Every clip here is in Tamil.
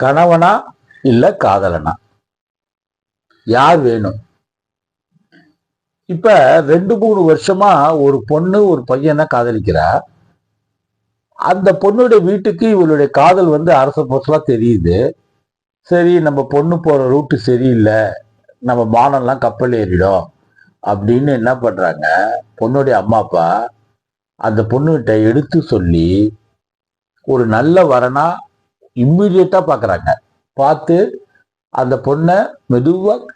கணவனா இல்ல காதலனா? யார் வேணும்? இப்ப ரெண்டு மூணு வருஷமா ஒரு பொண்ணு ஒரு பையனை காதலிக்கிறா. அந்த பொண்ணுடைய வீட்டுக்கு இவளுடைய காதல் வந்து அரச பொசலா தெரியுது. சரி நம்ம பொண்ணு போற ரூட்டு சரியில்லை. நம்ம மானம்லாம் கப்பல் ஏறிடும். அப்படின்னு என்ன பண்றாங்க? பொண்ணுடைய அம்மா அப்பா அந்த பொண்ணுகிட்ட எடுத்து சொல்லி ஒரு நல்ல வரனா இம்மிடியட்டா பாக்குறாங்க. பார்த்து அந்த பொண்ணை மெதுவா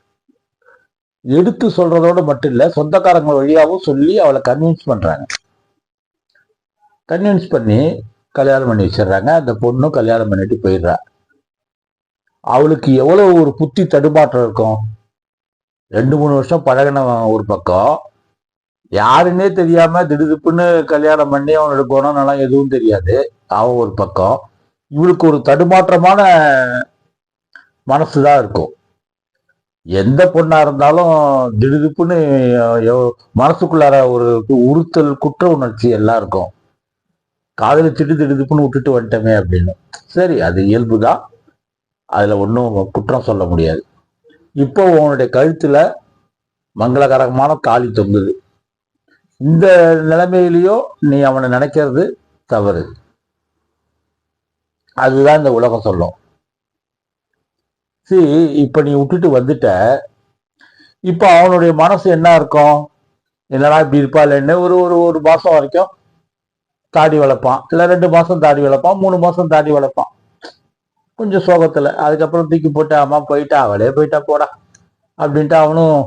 எடுத்து சொல்றதோட மட்டும் இல்ல சொந்தக்காரங்க வழியாவும் சொல்லி அவளை கன்வின்ஸ் பண்றாங்க. கன்வின்ஸ் பண்ணி கல்யாணம் பண்ணி வச்சிடுறாங்க. அந்த பொண்ணும் கல்யாணம் பண்ணிட்டு போயிடுறா. அவளுக்கு எவ்வளவு ஒரு புத்தி தடுமாற்றம் இருக்கும்? ரெண்டு மூணு வருஷம் பழகின ஒரு பக்கம். யாருன்னே தெரியாம திடுதிப்புன்னு கல்யாணம் பண்ணி அவனோட குணநலம் எதுவும் தெரியாது. அவன் ஒரு பக்கம். இவளுக்கு ஒரு தடுமாற்றமான மனசு தான் இருக்கும். எந்த பொண்ணா இருந்தாலும் திடுதிப்புன்னு மனசுக்குள்ளார ஒரு உறுத்தல் குற்ற உணர்ச்சி எல்லாம் இருக்கும். காதலிச்சுட்டு திடுதிப்புன்னு விட்டுட்டு வந்துட்டோமே அப்படின்னு. சரி அது இயல்பு தான் அதில் ஒன்றும் குற்றம் சொல்ல முடியாது. இப்போ உன்னுடைய கழுத்தில் மங்களகரமான தாலி தொங்குது. இந்த நிலைமையிலையோ நீ அவனை நினைக்கிறது தவறு. அதுதான் இந்த உலகம் சொல்லும். சரி இப்ப நீ விட்டுட்டு வந்துட்ட. இப்போ அவனுடைய மனசு என்ன இருக்கும்? என்னடா இப்படி இருப்பாளேன்னு ஒரு ஒரு ஒரு மாசம் வரைக்கும் தாடி வளர்ப்பான். இல்ல ரெண்டு மாசம் தாடி வளர்ப்பான் மூணு மாசம் தாடி வளர்ப்பான். கொஞ்சம் சோகத்துல. அதுக்கப்புறம் தூக்கி போட்டு அம்மா போயிட்டா அவளே போயிட்டா போடா அப்படின்ட்டு அவனும்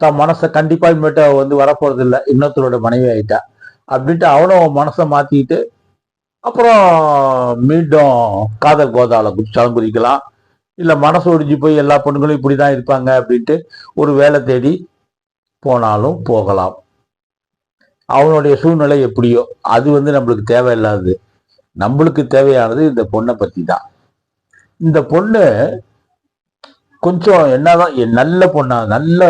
தன் மனசை கண்டிப்பா இனிமேட்டு வந்து வரப்போறது இல்லை இன்னொருத்தரோட மனைவி ஆயிட்டா. அப்படின்ட்டு அவனும் மனசை மாற்றிக்கிட்டு அப்புறம் மீண்டும் காதல் கோதாவில் குதிச்சாலும் குதிக்கலாம் இல்லை மனசு ஒடிஞ்சு போய் எல்லா பொண்ணுங்களும் இப்படிதான் இருப்பாங்க அப்படின்ட்டு ஒரு வேலை தேடி போனாலும் போகலாம். அவனுடைய சூழ்நிலை எப்படியோ அது வந்து நம்மளுக்கு தேவையில்லாதது. நம்மளுக்கு தேவையானது இந்த பொண்ணை பற்றி தான் இந்த பொண்ணு கொஞ்சம் என்னதான் நல்ல பொண்ணா நல்ல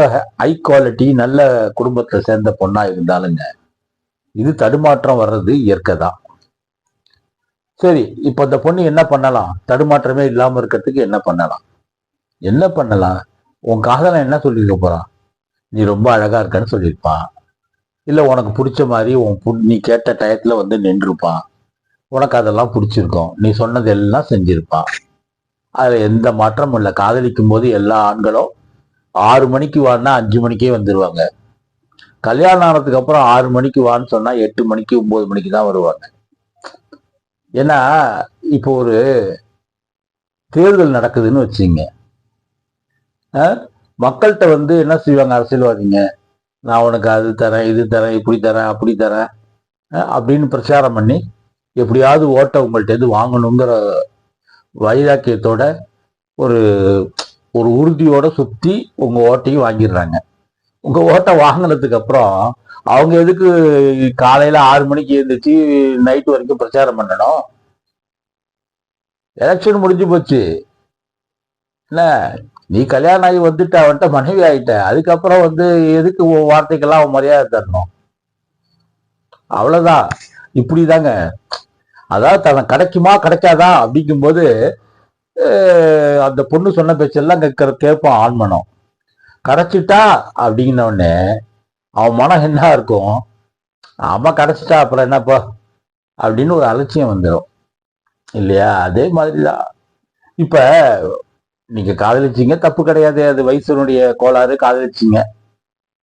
ஹை குவாலிட்டி நல்ல குடும்பத்தை சேர்ந்த பொண்ணா இருந்தாலுங்க இது தடுமாற்றம் வர்றது இயற்கை தான் சரி இப்போ இந்த பொண்ணு என்ன பண்ணலாம்? தடுமாற்றமே இல்லாம இருக்கிறதுக்கு என்ன பண்ணலாம்? என்ன பண்ணலாம்? உன் காதலன் என்ன சொல்லியிருக்க போறான்? நீ ரொம்ப அழகா இருக்கன்னு சொல்லியிருப்பான். இல்ல உனக்கு பிடிச்ச மாதிரி உன் புண்- நீ கேட்ட டயத்துல வந்து நின்றுருப்பான் உனக்கு அதெல்லாம் பிடிச்சிருக்கும். நீ சொன்னது எல்லாம் செஞ்சிருப்பான். அதுல எந்த மாற்றமும் இல்லை. காதலிக்கும் போது எல்லா ஆண்களும் ஆறு மணிக்கு வான்னா அஞ்சு மணிக்கே வந்துருவாங்க. கல்யாணம் ஆனதுக்கு அப்புறம் ஆறு மணிக்கு வான்னு சொன்னா எட்டு மணிக்கு ஒன்பது மணிக்கு தான் வருவாங்க. ஏன்னா இப்போ ஒரு தேர்தல் நடக்குதுன்னு வச்சுங்க. மக்கள்கிட்ட வந்து என்ன செய்வாங்க அரசியல்வாதிங்க? நான் உனக்கு அது தரேன் இது தரேன் இப்படி தரேன் அப்படி தரேன் அப்படின்னு பிரச்சாரம் பண்ணி எப்படியாவது ஓட்டை உங்கள்கிட்ட வாங்கணுங்கிற வைராக்கியத்தோட ஒரு ஒரு உறுதியோட சுற்றி உங்கள் ஓட்டையும் வாங்கிடுறாங்க. உங்கள் ஓட்டை வாங்கினதுக்கு அப்புறம் அவங்க எதுக்கு காலையில ஆறு மணிக்கு எழுந்திரிச்சு நைட் வரைக்கும் பிரச்சாரம் பண்ணணும்? எலெக்ஷன் முடிஞ்சு போச்சு. என்ன? நீ கல்யாணம் ஆகி வந்துட்ட அவன்கிட்ட மனைவி ஆகிட்ட அதுக்கப்புறம் வந்து எதுக்கு வார்த்தைக்கெல்லாம் அவன் மரியாதை தரணும்? அவ்வளவுதான். இப்படிதாங்க. அதாவது தனக்கு கிடைக்குமா கிடைக்காதா அப்படிங்கும்போது அந்த பொண்ணு சொன்ன பேச்செல்லாம் கேட்கிற கேட்போம் ஆண்மனம். கிடைச்சிட்டா அப்படின்ன உடனே அவன் மனம் என்ன இருக்கும்? அம்மா கிடச்சிட்டா அப்புறம் என்னப்பா? அப்படின்னு ஒரு அலட்சியம் வந்துடும் இல்லையா? அதே மாதிரி தான் இப்போ நீங்கள் காதலிச்சீங்க தப்பு கிடையாது. அது வயசுனுடைய கோளாறு காதலிச்சீங்க.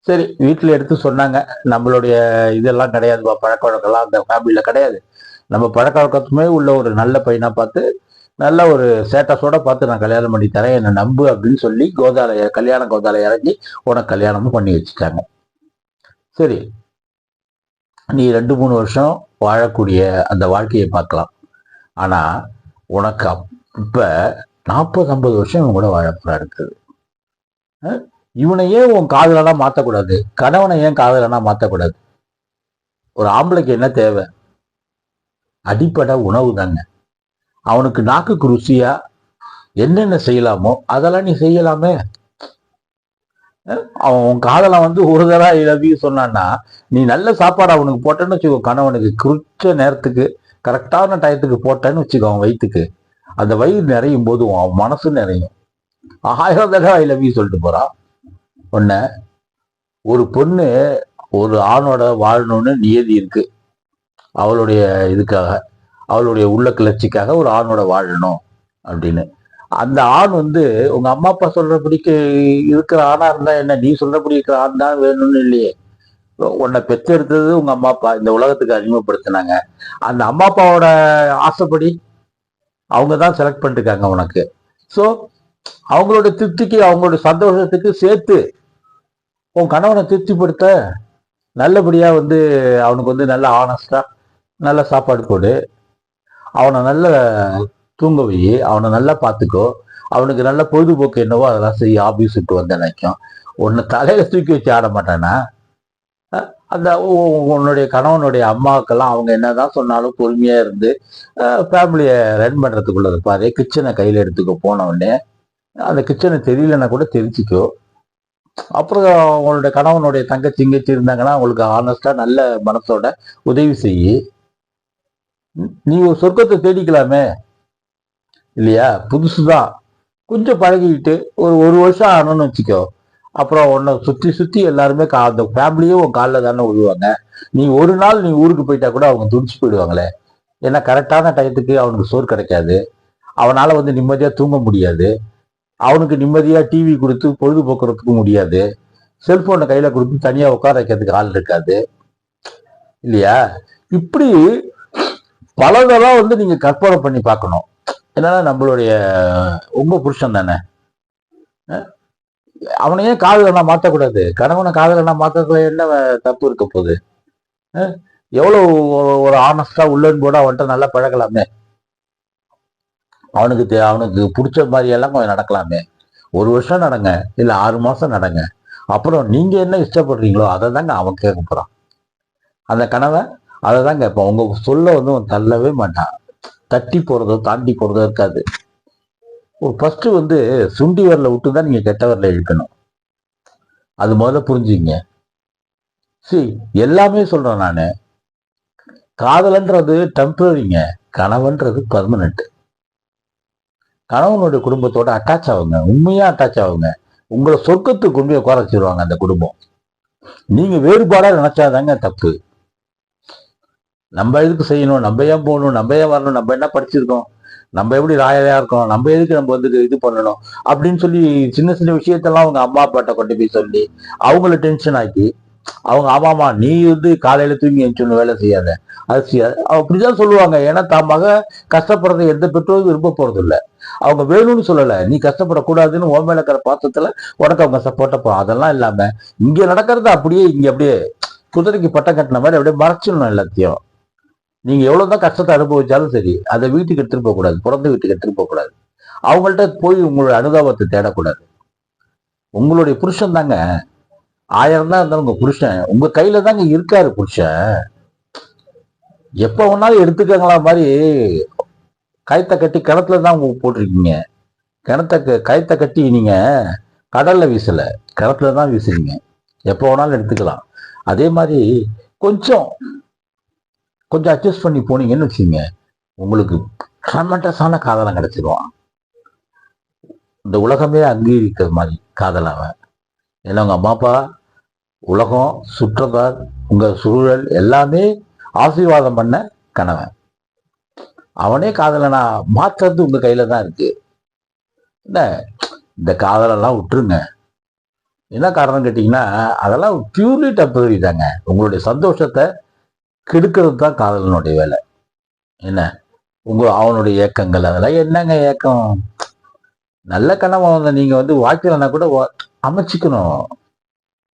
சரி வீட்டில் எடுத்து சொன்னாங்க. நம்மளுடைய இதெல்லாம் கிடையாதுப்பா பழக்க வழக்கம்லாம் அந்த ஃபேமிலியில் கிடையாது. நம்ம பழக்க வழக்கத்துமே உள்ள ஒரு நல்ல பையனாக பார்த்து நல்ல ஒரு ஸ்டேட்டஸோட பார்த்து நான் கல்யாணம் பண்ணி தரேன் என்னை நம்பு அப்படின்னு சொல்லி கோதாலய கல்யாண கோதாலய இறங்கி உனக்கு கல்யாணமும் பண்ணி வச்சுட்டாங்க. சரி. நீ ரெண்டு மூணு வருஷம் வாழக்கூடிய அந்த வாழ்க்கையை பார்க்கலாம். ஆனால் உனக்கு அப்- நாற்பது ஐம்பது வருஷம் இவன் கூட வாழப்படா இருக்குது இவனை ஏன் உன் காதலனா மாற்றக்கூடாது கணவனை ஏன் காதலனா மாற்றக்கூடாது ஒரு ஆம்பளைக்கு என்ன தேவை? அடிப்படை உணவு தாங்க அவனுக்கு நாக்குக்கு ருசியாக என்னென்ன செய்யலாமோ அதெல்லாம் நீ செய்யலாமே. அவன் உன் காதலை வந்து ஒரு தடவை இழவி சொன்னான்னா நீ நல்ல சாப்பாடு அவனுக்கு போட்டேன்னு வச்சுக்கோ கணவனுக்கு குறிச்ச நேரத்துக்கு கரெக்டான டயத்துக்கு போட்டேன்னு வச்சுக்கோ அவன் வயிற்றுக்கு அந்த வயிறு நிறையும் போது அவன் மனசு நிறையும். ஆயிரம் தடவை ஐ லவ் யூ சொல்லிட்டு போறான் ஒன்று ஒரு பொண்ணு ஒரு ஆணோட வாழணும்னு நியதி இருக்கு. அவளுடைய இதுக்காக அவளுடைய உள்ள கிளர்ச்சிக்காக ஒரு ஆணோட வாழணும் அப்படின்னு. அந்த ஆண் வந்து உங்க அம்மா அப்பா சொல்றபடிக்கு இருக்கிற ஆணா இருந்தா என்ன நீ சொல்றபடி இருக்கிற ஆண் தான் வேணும்னு இல்லையே. உன்னை பெற்றெடுத்தது உங்க அம்மா அப்பா. இந்த உலகத்துக்கு அறிமுகப்படுத்தினாங்க அந்த அம்மா அப்பாவோட ஆசைப்படி அவங்க தான் செலக்ட் பண்ணிருக்காங்க உனக்கு. ஸோ அவங்களோட திருப்திக்கு அவங்களோட சந்தோஷத்துக்கு சேர்த்து உன் கணவனை திருப்திப்படுத்த நல்லபடியா வந்து அவனுக்கு வந்து நல்ல ஆனஸ்டா நல்ல சாப்பாடு போடு. அவனை நல்ல தூங்க வை அவனை நல்லா பார்த்துக்கோ. அவனுக்கு நல்ல பொழுதுபோக்கு என்னவோ அதெல்லாம் செய்ய ஆபீஸ் விட்டு வந்த நினைக்கும். உன்னை தலையில தூக்கி வச்சு ஆட மாட்டானா அந்த உன்னுடைய கணவனுடைய அம்மாவுக்கெல்லாம் அவங்க என்னதான் சொன்னாலும் பொறுமையாக இருந்து ஃபேமிலியை ரன் பண்ணுறதுக்குள்ள இருப்பாரு. கிச்சனை கையில் எடுத்துக்க போனவுடனே அந்த கிச்சனை தெரியலன்னா கூட தெரிஞ்சுக்கோ. அப்புறம் உங்களுடைய கணவனுடைய தங்கச்சி இங்கச்சி இருந்தாங்கன்னா அவங்களுக்கு ஆனஸ்டாக நல்ல மனசோட உதவி செய்யி நீ ஒரு சொர்க்கத்தை தேடிக்கலாமே. இல்லையா? புதுசு தான் கொஞ்சம் பழகிக்கிட்டு ஒரு ஒரு வருஷம் ஆனோன்னு வச்சுக்கோ. அப்புறம் உன்னை சுற்றி சுற்றி எல்லாருமே கா அந்த ஃபேமிலியும் உன் காலில் தானே விழுவாங்க நீ ஒரு நாள் நீ ஊருக்கு போயிட்டா கூட அவங்க துடிச்சு போயிடுவாங்களே. ஏன்னா கரெக்டான டயத்துக்கு அவனுக்கு சோறு கிடைக்காது. அவனால் வந்து நிம்மதியாக தூங்க முடியாது. அவனுக்கு நிம்மதியாக டிவி கொடுத்து பொழுதுபோக்குறதுக்கு முடியாது. செல்ஃபோனை கையில் கொடுத்து தனியாக உட்கார வைக்கிறதுக்கு ஆள் இருக்காது. இல்லையா? இப்படி பலதெல்லாம் வந்து நீங்கள் கற்பனை பண்ணி பார்க்கணும். என்னன்னா நம்மளுடைய உங்க புருஷன் தானே? அவனையே அவனை ஏன் காதலனா மாற்றக்கூடாது கணவனை காதலனா மாத்தக்குள்ள என்ன தப்பு இருக்க போகுது? எவ்வளவு ஒரு- ஆனஸ்டா உள்ளன் போட அவன்கிட்ட நல்லா பழகலாமே? அவனுக்கு தே- அவனுக்கு பிடிச்ச மாதிரி எல்லாம் கொஞ்சம் நடக்கலாமே? ஒரு வருஷம் நடங்க இல்ல ஆறு மாசம் நடங்க. அப்புறம் நீங்க என்ன இஷ்டப்படுறீங்களோ அதை தாங்க அவன் கேட்க போறான். அந்த கணவன் அதை தாங்க இப்போ உங்க சொல்ல வந்து தள்ளவே மாட்டான். தட்டி போறதோ தாண்டி போறதோ இருக்காது. ஒரு ஃபர்ஸ்ட் வந்து சுண்டி வரல விட்டு தான் நீங்க கெட்ட வரல இழுக்கணும். அது முதல்ல புரிஞ்சுங்க. சரி எல்லாமே சொல்றேன் நானு. காதலன்றது டெம்பரரிங்க கணவன்றது பர்மனன்ட் கணவனுடைய குடும்பத்தோட அட்டாச் ஆகுங்க. உண்மையா அட்டாச் ஆகுங்க. உங்களை சொர்க்கத்துக்கு கொண்டு குறைச்சிடுவாங்க அந்த குடும்பம். நீங்க வேறுபாடா நினைச்சாதாங்க தப்பு. நம்ம எதுக்கு செய்யணும்? நம்ம ஏன் போகணும்? நம்ம ஏன் வரணும்? நம்ம என்ன படிச்சிருக்கோம்? நம்ம எப்படி ராயலையா இருக்கோம்? நம்ம எதுக்கு நம்ம வந்து இது பண்ணணும்? அப்படின்னு சொல்லி சின்ன சின்ன விஷயத்தெல்லாம் அவங்க அம்மா அப்பாட்ட கொண்டு போய் சொல்லி அவங்கள டென்ஷன் ஆக்கி அவங்க ஆமாமா நீ வந்து காலையில தூங்கி எழுந்து வேலை செய்யாத. அது செய்யாத அப்படிதான் சொல்லுவாங்க. ஏன்னா தாமாக கஷ்டப்படுறத கஷ்டப்படுறதை எந்த பெற்றோரும் விரும்ப போறது இல்ல அவங்க வேணும்னு சொல்லல. நீ கஷ்டப்படக்கூடாதுன்னு ஓ மேல இருக்கிற உனக்கு அவங்க சப்போர்ட்ட போ அதெல்லாம் இல்லாம இங்க நடக்கிறது அப்படியே இங்க அப்படியே குதிரைக்கு பட்டம் கட்டின மாதிரி அப்படியே மறைச்சிடணும் எல்லாத்தையும். நீங்க எவ்வளவுதான் கஷ்டத்தை அனுபவிச்சாலும் சரி அதை வீட்டுக்கு எடுத்துட்டு போக கூடாது பிறந்த வீட்டுக்கு எடுத்துட்டு போக கூடாது அவங்கள்ட்ட போய் உங்களுடைய அனுதாபத்தை தேடக்கூடாது. உங்களுடைய புருஷன் தாங்க. ஆயிரம் தான் இருந்தாலும் உங்க புருஷன். உங்க கையில தாங்க இருக்காரு புருஷன். எப்ப வேணாலும் எடுத்துக்கங்களா மாதிரி கயத்தை கட்டி கிணத்துல தான் உங்க போட்டிருக்கீங்க. கிணத்த க- கயத்தை கட்டி நீங்க கடல்ல வீசல. கிணத்துல தான் வீசுறீங்க. எப்போ வேணாலும் எடுத்துக்கலாம். அதே மாதிரி கொஞ்சம் கொஞ்சம் அட்ஜஸ்ட் பண்ணி போனீங்கன்னு வச்சுங்க உங்களுக்கு ட்ரமெண்டஸான காதலம் கிடைச்சிருவான். இந்த உலகமே அங்கீகரிக்கிற மாதிரி காதல் அவன். ஏன்னா உங்கள் அம்மா அப்பா உலகம் சுற்றத்தார் உங்கள் சூழல் எல்லாமே ஆசீர்வாதம் பண்ண கணவன். அவனே காதலனா மாற்றுறது உங்கள் கையில் தான் இருக்கு. என்ன? இந்த காதலெல்லாம் விட்டுருங்க. என்ன காரணம் கேட்டிங்கன்னா அதெல்லாம் பியூர்லி டெம்பரரி தாங்க. உங்களுடைய சந்தோஷத்தை கெடுக்கிறது தான் காதலனுடைய வேலை. என்ன? உங்க அவனுடைய ஏக்கங்கள் அதெல்லாம் என்னங்க ஏக்கம்? நல்ல கனவு வந்து நீங்க வந்து வாழ்க்கையிலனா கூட வா-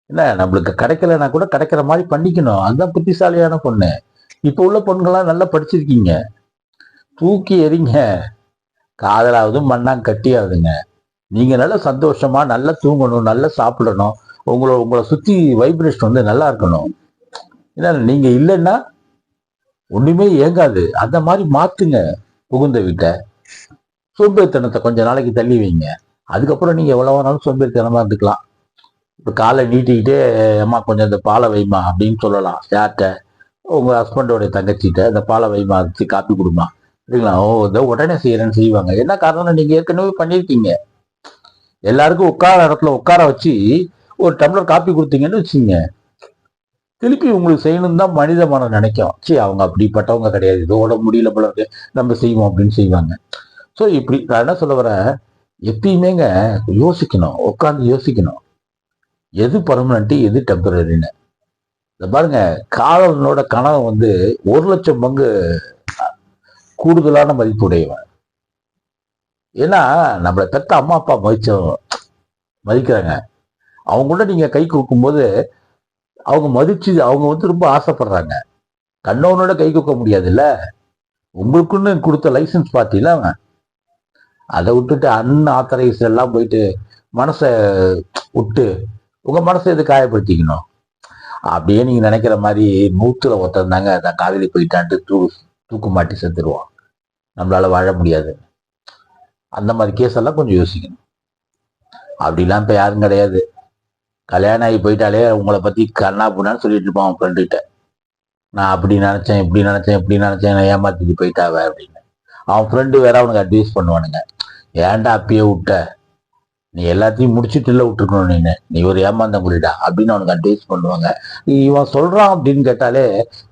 என்ன நம்மளுக்கு கிடைக்கலன்னா கூட கிடைக்கிற மாதிரி பண்ணிக்கணும். அதுதான் புத்திசாலியான பொண்ணு. இப்போ உள்ள பொண்ணுங்களாம் நல்லா படிச்சிருக்கீங்க. தூக்கி எறிங்க. காதலாவது மண்ணாங்க கட்டியாகுதுங்க நீங்க நல்லா சந்தோஷமா நல்லா தூங்கணும் நல்லா சாப்பிடணும். உங்களை உங்களை சுத்தி வைப்ரேஷன் வந்து நல்லா இருக்கணும். ஏன்னா நீங்க இல்லைன்னா ஒண்ணுமே இயங்காது. அந்த மாதிரி மாத்துங்க புகுந்த வீட்டை சோம்பேறித்தனத்தை கொஞ்ச நாளைக்கு தள்ளி வைங்க. அதுக்கப்புறம் நீங்க எவ்வளவு வேணாலும் சோம்பேறித்தனமா இருந்துக்கலாம். இப்போ காலை நீட்டிக்கிட்டே அம்மா கொஞ்சம் இந்த பாலை வைமா அப்படின்னு சொல்லலாம். யார்கிட்ட? உங்கள் ஹஸ்பண்டோடைய தங்கச்சிகிட்ட இந்த பாலை வைமா அரைச்சி காப்பி கொடுமா அப்படிங்களா ஓ இதோ உடனே செய்கிறேன்னு செய்வாங்க. என்ன காரணம் நீங்கள் ஏற்கனவே பண்ணியிருக்கீங்க. எல்லாருக்கும் உட்கார இடத்துல உட்கார வச்சு ஒரு டம்ளர் காப்பி கொடுத்தீங்கன்னு வச்சுங்க திருப்பி உங்களுக்கு செய்யணும் தான் மனித மனம் நினைக்கும். சரி அவங்க அப்படிப்பட்டவங்க கிடையாது. இதோட முடியல போல இருக்கு. நம்ம செய்வோம் அப்படின்னு செய்வாங்க. ஸோ இப்படி நான் என்ன சொல்ல வர எப்பயுமேங்க யோசிக்கணும். உட்காந்து யோசிக்கணும். எது பர்மனண்ட்டு எது டெம்பரரின்னு இந்த பாருங்க. காதலனோட கனவு வந்து ஒரு லட்சம் பங்கு கூடுதலான மதிப்பு உடையவன் ஏன்னா நம்மளை பெத்த அம்மா அப்பா மதிச்ச மதிக்கிறாங்க. அவங்க கூட நீங்கள் கை கொடுக்கும்போது அவங்க மதிச்சு அவங்க வந்து ரொம்ப ஆசைப்படுறாங்க. கண்ணவனோட கை கொக்க முடியாதுல்ல? உங்களுக்குன்னு கொடுத்த லைசன்ஸ் பார்த்தில அவன்? அதை விட்டுட்டு அன் ஆத்தரைஸ் எல்லாம் போயிட்டு மனசை விட்டு உங்கள் மனசை எது காயப்படுத்திக்கணும்? அப்படியே நீங்கள் நினைக்கிற மாதிரி நூற்றுல ஒருத்தன் தாங்க காவிரி போயிட்டான்ட்டு தூ தூக்கு மாட்டி செத்துருவான். நம்மளால் வாழ முடியாது. அந்த மாதிரி கேஸ் எல்லாம் கொஞ்சம் யோசிக்கணும். அப்படிலாம் இப்போ யாரும் கிடையாது. கல்யாணம் ஆகி போயிட்டாலே உங்களை பற்றி கண்ணா புண்ணான்னு சொல்லிட்டு இருப்பான் அவன் ஃப்ரெண்டுகிட்ட நான் அப்படி நினச்சேன் இப்படி நினச்சேன் இப்படி நினச்சேன் நான் ஏமாத்திட்டு போயிட்டாவ அப்படின்னு. அவன் ஃப்ரெண்டு வேற அவனுக்கு அட்வைஸ் பண்ணுவானுங்க. ஏன்டா அப்பயே விட்ட? நீ எல்லாத்தையும் முடிச்சுட்டுல விட்டுருக்கணும் நீனு நீ ஒரு ஏமாந்த முடிடா அப்படின்னு அவனுக்கு அட்வைஸ் பண்ணுவாங்க. இவன் சொல்றான் அப்படின்னு கேட்டாலே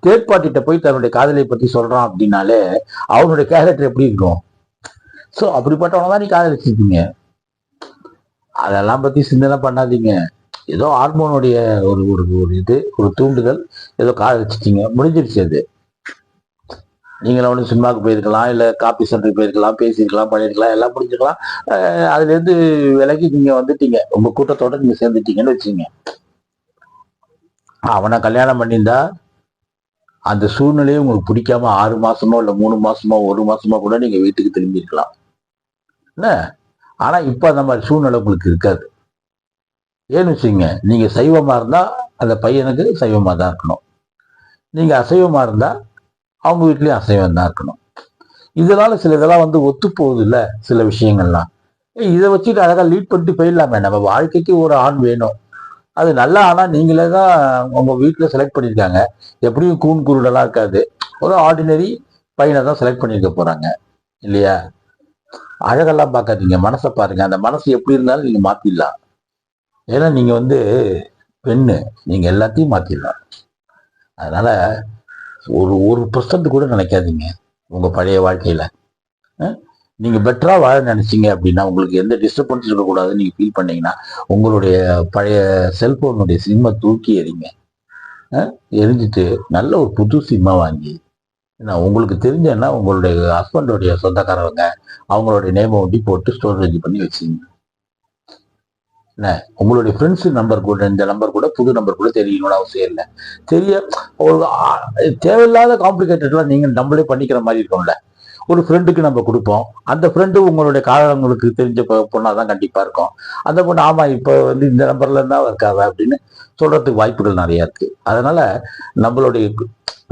தேர்ட் பார்ட்டிகிட்ட போய் தன்னுடைய காதலை பற்றி சொல்றான் அப்படின்னாலே அவனுடைய கேரக்டர் எப்படி இருக்கும்? ஸோ அப்படிப்பட்டவன தான் நீ காதலிச்சிருக்கீங்க. அதெல்லாம் பற்றி சிந்தனை பண்ணாதீங்க. ஏதோ ஹார்மோனுடைய ஒரு ஒரு ஒரு இது ஒரு தூண்டுதல் ஏதோ காதலிச்சிட்டீங்க முடிஞ்சிருச்சு அது. நீங்களும் ஒன்று சினிமாவுக்கு போயிருக்கலாம் இல்லை காப்பி சென்டருக்கு போயிருக்கலாம் பேசியிருக்கலாம் பண்ணியிருக்கலாம் எல்லாம் முடிஞ்சுக்கலாம் அதுலேருந்து விலகி நீங்கள் வந்துட்டீங்க. உங்கள் கூட்டத்தோட நீங்கள் சேர்ந்துட்டீங்கன்னு வச்சுங்க அவனை கல்யாணம் பண்ணியிருந்தா அந்த சூழ்நிலையை உங்களுக்கு பிடிக்காம ஆறு மாசமோ இல்லை மூணு மாசமோ ஒரு மாசமோ கூட நீங்கள் வீட்டுக்கு திரும்பியிருக்கலாம். என்ன? ஆனால் இப்போ அந்த மாதிரி சூழ்நிலை உங்களுக்கு இருக்காது. ஏன்னு வச்சுங்க நீங்கள் சைவமாக இருந்தால் அந்த பையனுக்கு சைவமாக தான் இருக்கணும். நீங்கள் அசைவமாக இருந்தால் அவங்க வீட்லேயும் அசைவம் தான் இருக்கணும். இதனால் சில இதெல்லாம் வந்து ஒத்து போகுது சில விஷயங்கள்லாம். இதை வச்சுட்டு அழகாக லீட் பண்ணிட்டு போயிடலாமே. நம்ம வாழ்க்கைக்கு ஒரு ஆண் வேணும். அது நல்லா ஆனால் நீங்களே தான் உங்கள் வீட்டில் செலக்ட் பண்ணியிருக்காங்க. எப்படியும் கூன் குருடெல்லாம் இருக்காது. ஒரு ஆர்டினரி பையனை தான் செலக்ட் பண்ணியிருக்க போகிறாங்க இல்லையா? அழகெல்லாம் பார்க்காதீங்க. மனசை பாருங்கள் அந்த மனசு எப்படி இருந்தாலும் நீங்கள் மாற்றிடலாம் ஏன்னா நீங்கள் வந்து பெண்ணு. நீங்கள் எல்லாத்தையும் மாற்றிடலாம் அதனால் ஒரு ஒரு பர்சன்ட் கூட நினைக்காதீங்க உங்கள் பழைய வாழ்க்கையில். நீங்கள் பெட்டராக வாழ நினச்சிங்க அப்படின்னா உங்களுக்கு எந்த டிஸ்டர்பன்ஸ் இருக்கக்கூடாதுன்னு நீங்கள் ஃபீல் பண்ணீங்கன்னா உங்களுடைய பழைய செல்ஃபோனுடைய சிம்மை தூக்கி எறிங்க. எரிஞ்சிட்டு நல்ல ஒரு புது சினிமா வாங்கி ஏன்னா உங்களுக்கு தெரிஞ்சன்னா உங்களுடைய ஹஸ்பண்டோடைய சொந்தக்காரவங்க அவங்களுடைய நேமை ஒட்டி போட்டு ஸ்டோரேஜ் பண்ணி வச்சுங்க என்ன? உங்களுடைய ஃப்ரெண்ட்ஸ் நம்பர் கூட இந்த நம்பர் கூட புது நம்பர் கூட தெரியணும்னு அவசியம் இல்லை. தெரிய ஒரு தேவையில்லாத காம்ப்ளிகேட்டட்லாம் நீங்கள் நம்மளே பண்ணிக்கிற மாதிரி இருக்கும்ல. ஒரு ஃப்ரெண்டுக்கு நம்ம கொடுப்போம். அந்த ஃப்ரெண்டு உங்களுடைய காரணங்களுக்கு தெரிஞ்ச பொண்ணாக தான் கண்டிப்பாக இருக்கும். அந்த பொண்ணு ஆமாம் இப்போ வந்து இந்த நம்பர்ல இருந்தா இருக்காவ அப்படின்னு சொல்கிறதுக்கு வாய்ப்புகள் நிறையா இருக்குது அதனால் நம்மளுடைய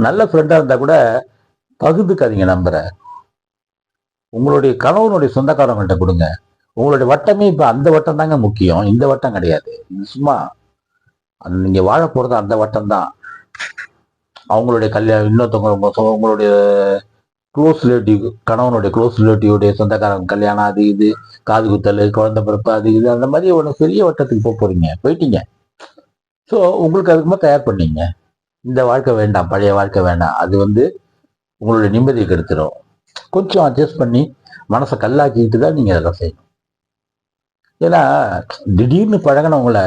நல்ல ஃப்ரெண்டாக இருந்தால் கூட பகுந்துக்காதீங்க நம்பரை. உங்களுடைய கணவனுடைய சொந்தக்காரங்கள்ட்ட கொடுங்க. உங்களுடைய வட்டமே இப்போ அந்த வட்டம் தாங்க முக்கியம். இந்த வட்டம் கிடையாது. சும்மா நீங்கள் வாழ போகிறது அந்த வட்டம் தான் அவங்களுடைய கல்யாணம் இன்னொருத்தவங்க சொ- உங்களுடைய க்ளோஸ் ரிலேட்டிவ் கணவனுடைய க்ளோஸ் ரிலேட்டிவுடைய சொந்தக்காரங்க கல்யாணம் அது இது காது குத்தல் குழந்தை பிறப்பு அது இது அந்த மாதிரி ஒரு பெரிய வட்டத்துக்கு போக போகிறீங்க போயிட்டீங்க. ஸோ உங்களுக்கு அதுக்குமா தயார் பண்ணீங்க. இந்த வாழ்க்கை வேண்டாம் பழைய வாழ்க்கை வேண்டாம். அது வந்து உங்களுடைய நிம்மதியை கெடுத்துரும். கொஞ்சம் அட்ஜஸ்ட் பண்ணி மனசை கல்லாக்கிட்டு தான் நீங்கள் அதெல்லாம் செய்யணும். ஏன்னா திடீர்னு பழகினவங்கள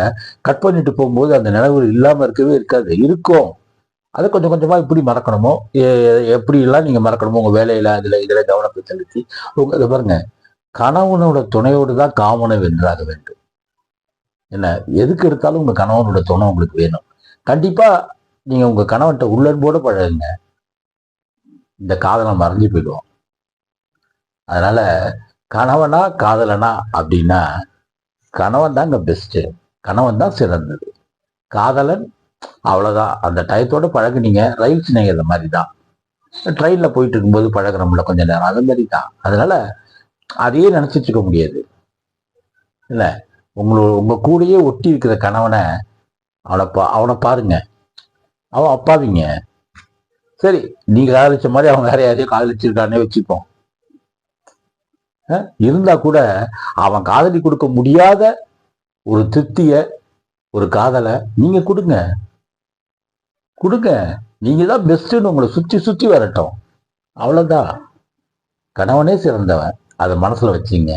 கட் பண்ணிட்டு போகும்போது அந்த நினைவு இல்லாமல் இருக்கவே இருக்காது. இருக்கும். அதை கொஞ்சம் கொஞ்சமாக இப்படி மறக்கணுமோ எப்படிலாம் எப்படி எல்லாம் மறக்கணுமோ உங்கள் வேலையில் அதில் இதில் கவனத்தை செலுத்தி உங்க இதை பாருங்க. கணவனோட துணையோடு தான் காமனை வென்றாக வேண்டும். என்ன எதுக்கு எடுத்தாலும் உங்கள் கணவனோட துணை உங்களுக்கு வேணும். கண்டிப்பாக நீங்கள் உங்கள் கணவன்கிட்ட உள்ளன்போடு பழகுங்க. இந்த காதலை மறைஞ்சு போயிடுவோம். அதனால கணவனா காதலனா அப்படின்னா கணவன் தாங்க பெஸ்ட்டு கணவன் தான் சிறந்தது. காதலன் அவ்வளோதான் அந்த டயத்தோடு பழகுனீங்க. ரயில் சிநேகித மாதிரி தான் ட்ரெயினில் போயிட்டு இருக்கும்போது பழகுறோம்ல கொஞ்ச நேரம். அது மாதிரி தான் அதனால அதையே நினச்சிட்டு இருக்க முடியாது. இல்லை? உங்களோட உங்கள் கூடயே ஒட்டி இருக்கிற கணவனை அவனை பா அவனை பாருங்க. அவன் அப்பாவிங்க. சரி நீங்கள் காதலிச்ச மாதிரி அவன் வேற யாரையும் காதலிச்சிருக்கானே வச்சுப்போம். இருந்தா கூட அவன் காதலி கொடுக்க முடியாத ஒரு திருப்திய ஒரு காதலை நீங்க கொடுங்க. கொடுங்க. நீங்க தான் பெஸ்ட்னு உங்களை சுத்தி சுத்தி வரட்டும். அவ்வளவுதான். கணவனே சிறந்தவன். அதை மனசுல வச்சீங்க.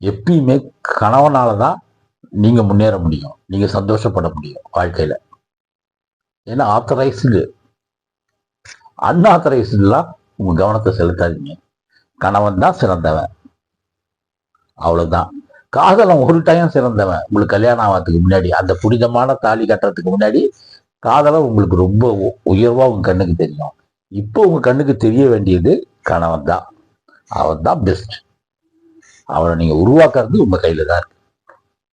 எப்பயுமே கணவனால தான் நீங்க முன்னேற முடியும். நீங்க சந்தோஷப்பட முடியும் வாழ்க்கையில. ஏன்னா ஆத்தரைஸ்டு அன்ஆத்தரைஸ்டுலாம் உங்க கவனத்தை செலுத்தாதீங்க. கணவன் தான் சிறந்தவன். அவ்வளவுதான். காதலன் ஒரு டைம் சிறந்தவன். உங்களுக்கு கல்யாணம் ஆகிறதுக்கு முன்னாடி அந்த புனிதமான தாலி கட்டுறதுக்கு முன்னாடி காதலன் உங்களுக்கு ரொம்ப உ- உயர்வா உங்க கண்ணுக்கு தெரியும். இப்போ உங்க கண்ணுக்கு தெரிய வேண்டியது கணவன் தான். அவன் தான் பெஸ்ட் அவனை நீங்க உருவாக்குறது உங்க கையில தான் இருக்கு.